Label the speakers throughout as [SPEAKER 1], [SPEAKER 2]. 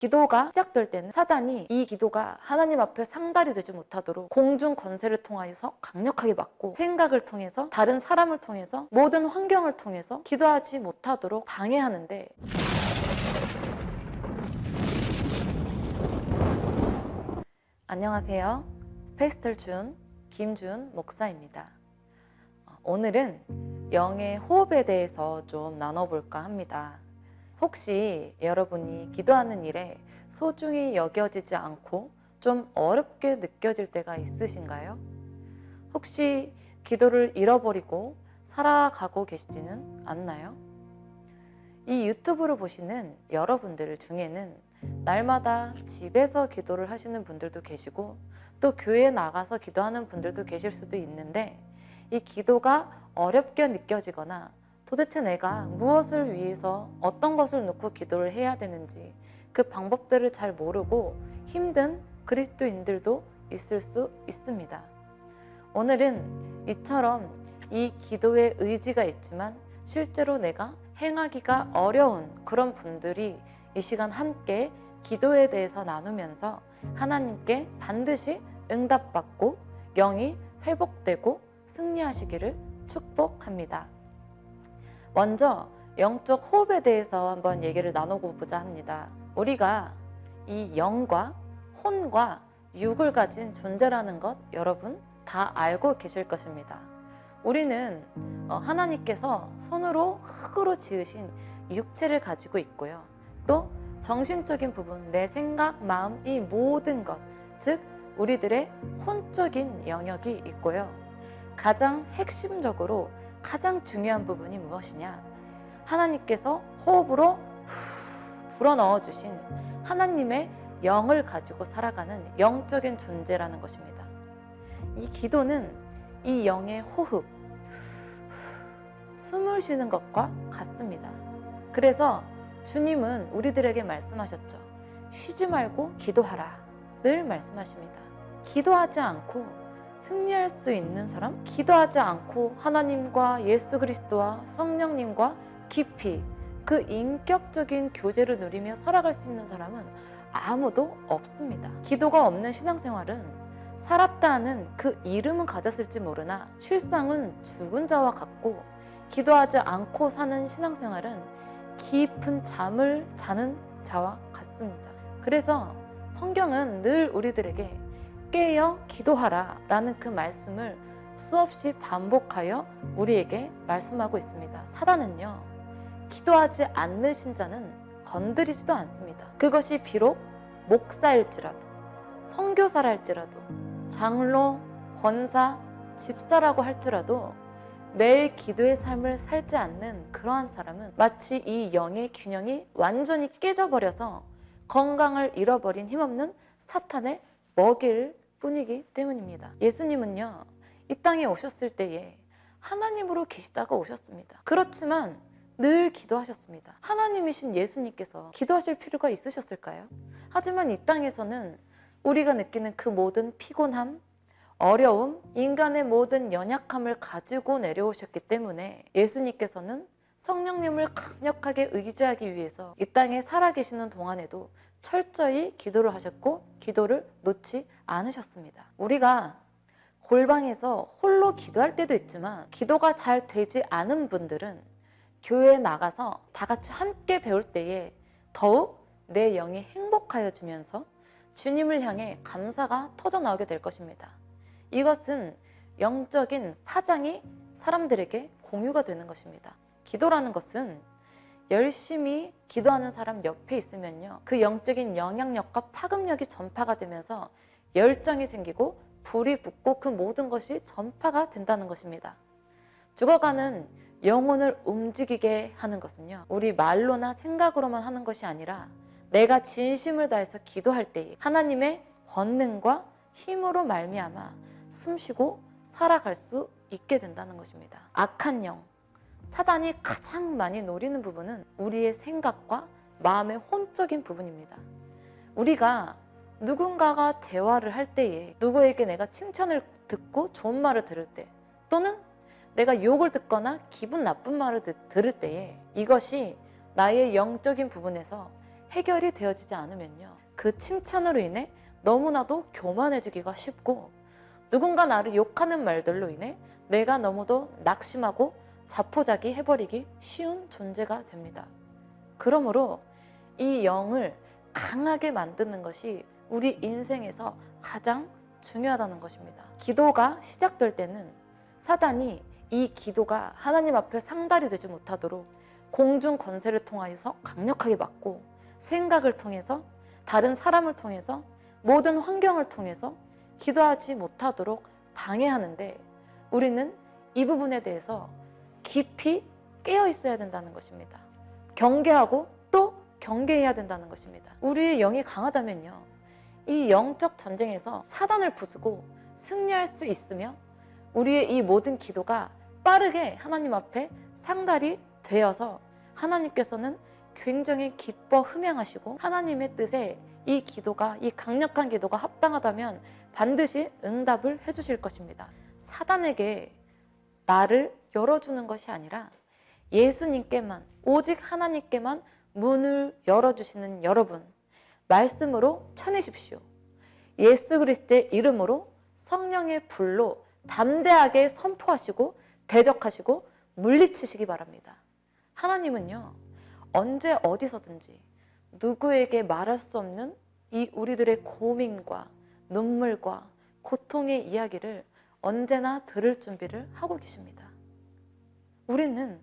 [SPEAKER 1] 기도가 시작될 때는 사단이 이 기도가 하나님 앞에 상달이 되지 못하도록 공중 권세를 통하여서 강력하게 막고 생각을 통해서 다른 사람을 통해서 모든 환경을 통해서 기도하지 못하도록 방해하는데 안녕하세요. 페스텔 준 김준 목사입니다. 어, 오늘은 영의 호흡에 대해서 좀 나눠볼까 합니다. 혹시 여러분이 기도하는 일에 소중히 여겨지지 않고 좀 어렵게 느껴질 때가 있으신가요? 혹시 기도를 잃어버리고 살아가고 계시지는 않나요? 이 유튜브를 보시는 여러분들 중에는 날마다 집에서 기도를 하시는 분들도 계시고 또 교회에 나가서 기도하는 분들도 계실 수도 있는데 이 기도가 어렵게 느껴지거나 도대체 내가 무엇을 위해서 어떤 것을 놓고 기도를 해야 되는지 그 방법들을 잘 모르고 힘든 그리스도인들도 있을 수 있습니다. 오늘은 이처럼 이 기도에 의지가 있지만 실제로 내가 행하기가 어려운 그런 분들이 이 시간 함께 기도에 대해서 나누면서 하나님께 반드시 응답받고 영이 회복되고 승리하시기를 축복합니다. 먼저 영적 호흡에 대해서 한번 얘기를 나눠보고자 합니다. 우리가 이 영과 혼과 육을 가진 존재라는 것 여러분 다 알고 계실 것입니다. 우리는 어, 하나님께서 손으로 흙으로 지으신 육체를 가지고 있고요. 또 정신적인 부분, 내 생각, 마음, 이 모든 것, 즉 우리들의 혼적인 영역이 있고요. 가장 핵심적으로 가장 중요한 부분이 무엇이냐? 하나님께서 호흡으로 후 불어넣어 주신 하나님의 영을 가지고 살아가는 영적인 존재라는 것입니다. 이 기도는 이 영의 호흡, 숨을 쉬는 것과 같습니다. 그래서 주님은 우리들에게 말씀하셨죠. 쉬지 말고 기도하라. 늘 말씀하십니다. 기도하지 않고 승리할 수 있는 사람? 기도하지 않고 하나님과 예수 그리스도와 성령님과 깊이 그 인격적인 교제를 누리며 살아갈 수 있는 사람은 아무도 없습니다. 기도가 없는 신앙생활은 살았다는 그 이름은 가졌을지 모르나 실상은 죽은 자와 같고 기도하지 않고 사는 신앙생활은 깊은 잠을 자는 자와 같습니다. 그래서 성경은 늘 우리들에게 깨어 기도하라 라는 그 말씀을 수없이 반복하여 우리에게 말씀하고 있습니다. 사단은요, 기도하지 않는 자는 건드리지도 않습니다. 그것이 비록 목사일지라도, 성교사랄지라도, 장로, 권사, 집사라고 할지라도 매일 기도의 삶을 살지 않는 그러한 사람은 마치 이 영의 균형이 완전히 깨져버려서 건강을 잃어버린 힘없는 사탄의 먹일 뿐이기 때문입니다. 예수님은요, 이 땅에 오셨을 때에 하나님으로 계시다가 오셨습니다. 그렇지만 늘 기도하셨습니다. 하나님이신 예수님께서 기도하실 필요가 있으셨을까요? 하지만 이 땅에서는 우리가 느끼는 그 모든 피곤함, 어려움, 인간의 모든 연약함을 가지고 내려오셨기 때문에 예수님께서는 성령님을 강력하게 의지하기 위해서 이 땅에 살아계시는 동안에도 철저히 기도를 하셨고 기도를 놓지 않으셨습니다. 우리가 골방에서 홀로 기도할 때도 있지만 기도가 잘 되지 않은 분들은 교회에 나가서 다 같이 함께 배울 때에 더욱 내 영이 행복하여지면서 주님을 향해 감사가 터져 나오게 될 것입니다. 이것은 영적인 파장이 사람들에게 공유가 되는 것입니다. 기도라는 것은 열심히 기도하는 사람 옆에 있으면요. 그 영적인 영향력과 파급력이 전파가 되면서 열정이 생기고 불이 붙고 그 모든 것이 전파가 된다는 것입니다. 죽어가는 영혼을 움직이게 하는 것은요. 우리 말로나 생각으로만 하는 것이 아니라 내가 진심을 다해서 기도할 때 하나님의 권능과 힘으로 말미암아 숨쉬고 살아갈 수 있게 된다는 것입니다. 악한 영, 사단이 가장 많이 노리는 부분은 우리의 생각과 마음의 혼적인 부분입니다. 우리가 누군가가 대화를 할 때에 누구에게 내가 칭찬을 듣고 좋은 말을 들을 때 또는 내가 욕을 듣거나 기분 나쁜 말을 듣, 들을 때에 이것이 나의 영적인 부분에서 해결이 되어지지 않으면요. 그 칭찬으로 인해 너무나도 교만해지기가 쉽고 누군가 나를 욕하는 말들로 인해 내가 너무도 낙심하고 자포자기 해버리기 쉬운 존재가 됩니다. 그러므로 이 영을 강하게 만드는 것이 우리 인생에서 가장 중요하다는 것입니다. 기도가 시작될 때는 사단이 이 기도가 하나님 앞에 상달이 되지 못하도록 공중 권세를 통하여서 강력하게 막고 생각을 통해서 다른 사람을 통해서 모든 환경을 통해서 기도하지 못하도록 방해하는데 우리는 이 부분에 대해서 깊이 깨어 있어야 된다는 것입니다. 경계하고 또 경계해야 된다는 것입니다. 우리의 영이 강하다면요. 이 영적 전쟁에서 사단을 부수고 승리할 수 있으며 우리의 이 모든 기도가 빠르게 하나님 앞에 상달이 되어서 하나님께서는 굉장히 기뻐 흠양하시고 하나님의 뜻에 이 기도가 이 강력한 기도가 합당하다면 반드시 응답을 해주실 것입니다. 사단에게 나를 열어주는 것이 아니라 예수님께만 오직 하나님께만 문을 열어주시는 여러분 말씀으로 쳐내십시오. 예수 그리스도의 이름으로 성령의 불로 담대하게 선포하시고 대적하시고 물리치시기 바랍니다. 하나님은요 언제 어디서든지 누구에게 말할 수 없는 이 우리들의 고민과 눈물과 고통의 이야기를 언제나 들을 준비를 하고 계십니다. 우리는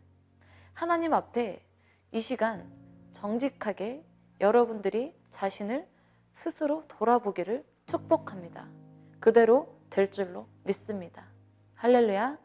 [SPEAKER 1] 하나님 앞에 이 시간 정직하게 여러분들이 자신을 스스로 돌아보기를 축복합니다. 그대로 될 줄로 믿습니다. 할렐루야.